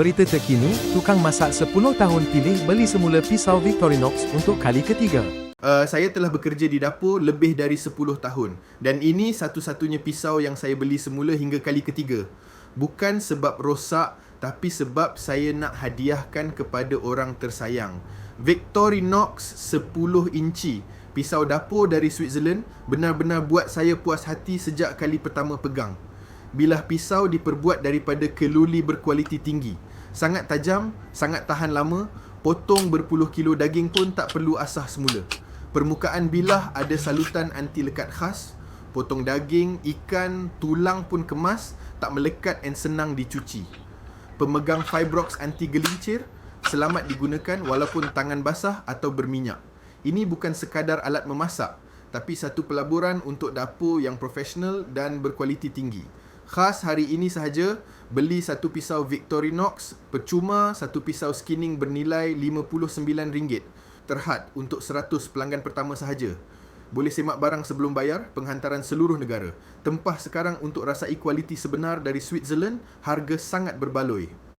berita terkini, tukang masak 10 tahun pilih beli semula pisau Victorinox untuk kali ketiga. Uh, saya telah bekerja di dapur lebih dari 10 tahun dan ini satu-satunya pisau yang saya beli semula hingga kali ketiga. Bukan sebab rosak tapi sebab saya nak hadiahkan kepada orang tersayang. Victorinox 10 inci pisau dapur dari Switzerland benar-benar buat saya puas hati sejak kali pertama pegang. Bilah pisau diperbuat daripada keluli berkualiti tinggi. Sangat tajam, sangat tahan lama, potong berpuluh kilo daging pun tak perlu asah semula. Permukaan bilah ada salutan anti lekat khas, potong daging, ikan, tulang pun kemas, tak melekat dan senang dicuci. Pemegang Fibrox anti gelincir, selamat digunakan walaupun tangan basah atau berminyak. Ini bukan sekadar alat memasak, tapi satu pelaburan untuk dapur yang profesional dan berkualiti tinggi. Khas hari ini sahaja, beli satu pisau Victorinox percuma satu pisau skinning bernilai RM59. Terhad untuk 100 pelanggan pertama sahaja. Boleh semak barang sebelum bayar, penghantaran seluruh negara. Tempah sekarang untuk rasai kualiti sebenar dari Switzerland, harga sangat berbaloi.